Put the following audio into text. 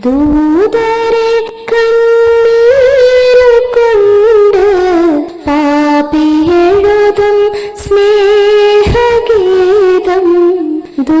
ദൂതരെ കണ്ണീരു കൊണ്ട് പാപിയെഴുതും സ്നേഹഗീതം. ദൂ